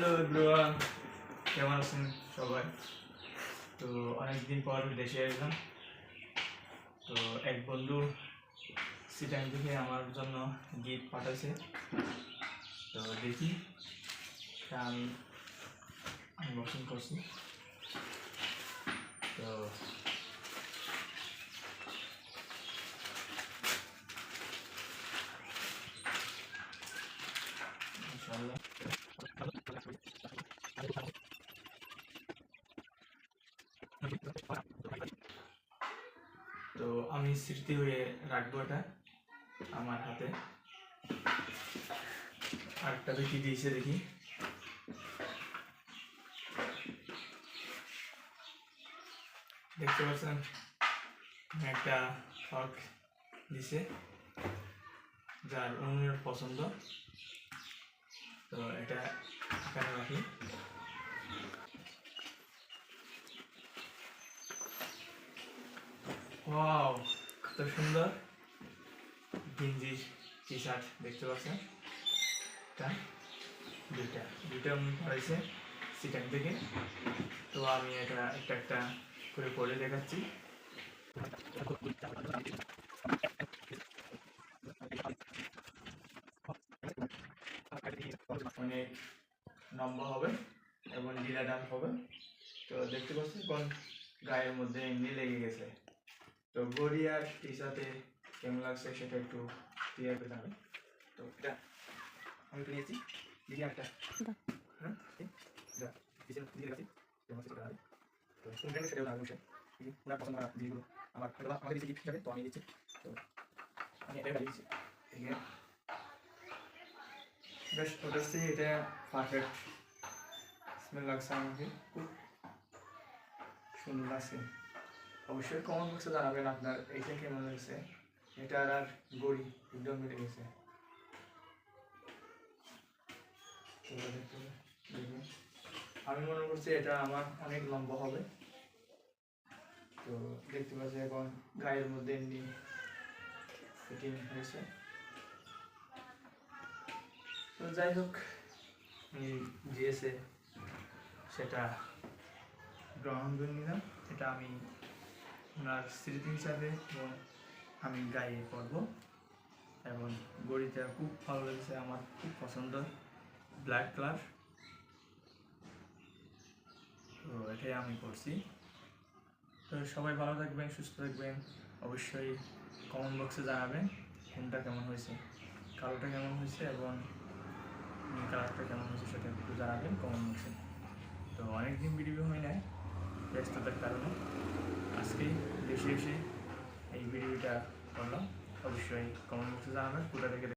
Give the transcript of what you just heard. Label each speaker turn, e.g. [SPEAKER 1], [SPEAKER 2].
[SPEAKER 1] Hello everyone কেমন আছেন সবাই? তো অনেকদিন পর দেশে আসলাম। তো এক বন্ধু সিটাইম থেকে আমার জন্য গিফট পাঠাইছে। তো দেখি আমি আনবক্সিং করছি তো ইনশাআল্লাহ তো আমি স্মৃতি হয়ে রাখব এটা আমার হাতে। আরেকটা দেখি দিয়েছে দেখি। দেখতে পাচ্ছেন? একটা ফক দিছে যার অন্যের পছন্দ। তো এটা এখানে রাখি ওয়াও কত সুন্দর। গেঞ্জি টি শার্ট দেখতে পাচ্ছেন? এটা দুইটা দুইটা পড়াইছে সিটাং থেকে তো আমি এটা একটা একটা করে পড়ে দেখাচ্ছি। অনেক লম্বা হবে এবং ডিলাডাল হবে। তো দেখতে পাচ্ছি কোন গায়ের মধ্যে এমনি লেগে গেছে। তো গড়ি আর টি শার্টে কেমন লাগছে সেটা একটু ক্লিয়ার করে জানাবেন তো এটা আমি একটু নিয়েছি দিদি একটা। হ্যাঁ দিদি লেখা আছে, তো আমার সেটা জানাবে। তো কোন ব্র্যান্ডের সেটাও? ওনার পছন্দ করা জিনিসগুলো আমার হয়তো আমাকে হিসাবে, তো আমি দিচ্ছি। তো আমি বাজিয়ে দিচ্ছি। ঠিক আছে বেশ ওটার চেয়ে এটা পারফেক্ট স্মেল লাগছে আমাকে। খুব সুন্দর লাগছে। অবশ্যই কমন বক্সে জানাবেন আপনার এইটা কেমন লাগছে এটা আর গড়ি, একদম মিলে গেছে। আমি মনে করছি এটা আমার অনেক লম্বা হবে। তো দেখতে পাচ্ছি এখন গায়ের মধ্যে এমনি ফিটিং হয়েছে। তো যাই হোক জিএসএ সেটা গ্রহণ করে নিলাম। এটা আমি ওনার স্মৃতি হিসাবে এবং আমি গাইয়ে পরব। এবং গড়িটা খুব ভালো লেগেছে, আমার খুব পছন্দ ব্ল্যাক কালার তো এটাই আমি করছি তো সবাই ভালো থাকবেন, সুস্থ থাকবেন, অবশ্যই কমেন্ট বক্সে জানাবেন কোনটা কেমন হয়েছে কালোটা কেমন হয়েছে এবং কালারটা কেমন হয়েছে সেটা একটু জানাবেন কমেন্ট বক্সে তো অনেকদিন ভিডিও হয় নাই, ব্যস্ততার কারণে। আজকেই দেশে এসে এই ভিডিওটা করলাম। অবশ্যই কমেন্ট জানাবেন কোথা থেকে